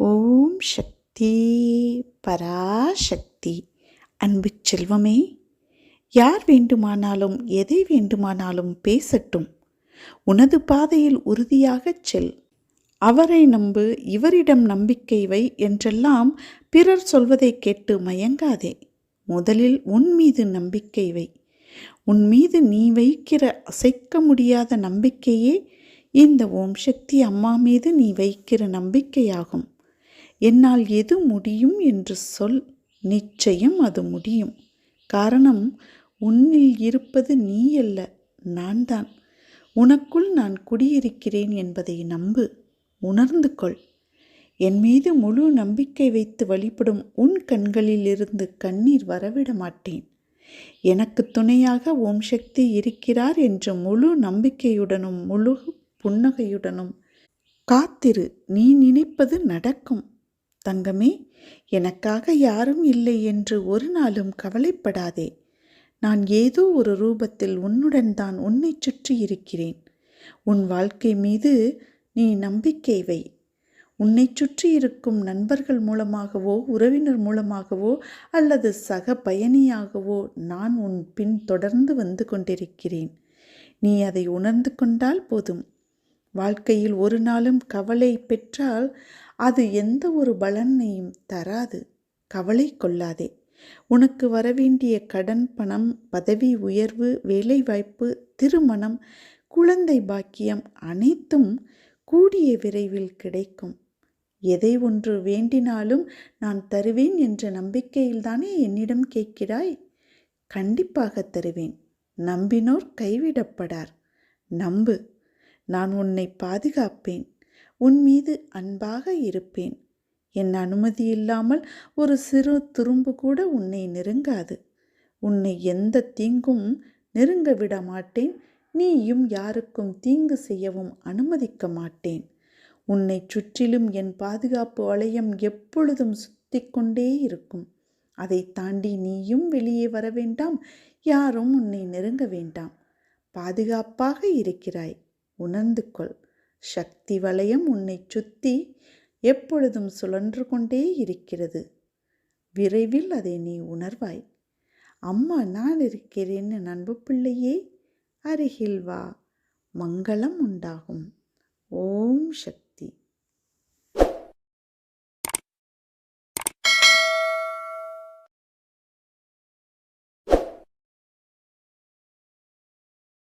ஓம் சக்தி பராசக்தி. அன்பு செல்வமே யார் வேண்டுமானாலும் எதை வேண்டுமானாலும் பேசட்டும். உனது பாதையில் உறுதியாகச் செல். அவரை நம்பு இவரிடம் நம்பிக்கை வை என்றெல்லாம் பிறர் சொல்வதை கேட்டு மயங்காதே. முதலில் உன் மீது நம்பிக்கை வை. உன் மீது நீ வைக்கிற அசைக்க முடியாத நம்பிக்கையே இந்த ஓம் சக்தி அம்மா மீது நீ வைக்கிற நம்பிக்கையாகும். என்னால் எது முடியும் என்று சொல் நிச்சயம் அது முடியும். காரணம் உன்னில் இருப்பது நீ அல்ல நான் தான் உனக்குள் நான் குடியிருக்கிறேன் என்பதை நம்பு உணர்ந்து கொள். என் மீது முழு நம்பிக்கை வைத்து வழிபடும் உன் கண்களிலிருந்து கண்ணீர் வரவிட மாட்டேன். எனக்கு துணையாக ஓம் சக்தி இருக்கிறார் என்ற முழு நம்பிக்கையுடனும் முழு புன்னகையுடனும் காத்திரு நீ நினைப்பது நடக்கும். தங்கமே எனக்காக யாரும் இல்லை என்று ஒரு நாளும் கவலைப்படாதே. நான் ஏதோ ஒரு ரூபத்தில் உன்னுடன் தான் உன்னை சுற்றி இருக்கிறேன். உன் வாழ்க்கை மீது நீ நம்பிக்கை வை. உன்னை சுற்றி இருக்கும் நண்பர்கள் மூலமாகவோ உறவினர் மூலமாகவோ அல்லது சக பயணியாகவோ நான் உன் பின் தொடர்ந்து வந்து கொண்டிருக்கிறேன். நீ அதை உணர்ந்து கொண்டால் போதும். வாழ்க்கையில் ஒரு நாளும் கவலை பெற்றால் அது எந்த ஒரு பலனையும் தராது. கவலை கொள்ளாதே. உனக்கு வரவேண்டிய கடன் பணம் பதவி உயர்வு வேலைவாய்ப்பு திருமணம் குழந்தை பாக்கியம் அனைத்தும் கூடிய விரைவில் கிடைக்கும். எதை ஒன்று வேண்டினாலும் நான் தருவேன் என்ற நம்பிக்கையில்தானே என்னிடம் கேட்கிறாய்? கண்டிப்பாக தருவேன். நம்பினோர் கைவிடப்படார். நம்பு. நான் உன்னை பாதுகாப்பேன். உன் மீது அன்பாக இருப்பேன். என் அனுமதி இல்லாமல் ஒரு சிறு துரும்பு கூட உன்னை நெருங்காது. உன்னை எந்த தீங்கும் நெருங்க விட மாட்டேன். நீயும் யாருக்கும் தீங்கு செய்யவும் அனுமதிக்க மாட்டேன். உன்னை சுற்றிலும் என் பாதுகாப்பு வளையம் எப்பொழுதும் சுத்தி கொண்டே இருக்கும். அதை தாண்டி நீயும் வெளியே வர வேண்டாம். யாரும் உன்னை நெருங்க வேண்டாம். பாதுகாப்பாக இருக்கிறாய். உணர்ந்து கொள் சக்தி வளையம் உன்னை சுத்தி எப்பொழுதும் சுழன்று கொண்டே இருக்கிறது. விரைவில் அதை நீ உணர்வாய். அம்மா நான் இருக்கிறேன் அன்பு பிள்ளையே அருகில் வா. மங்களம் உண்டாகும். ஓம் சக்தி.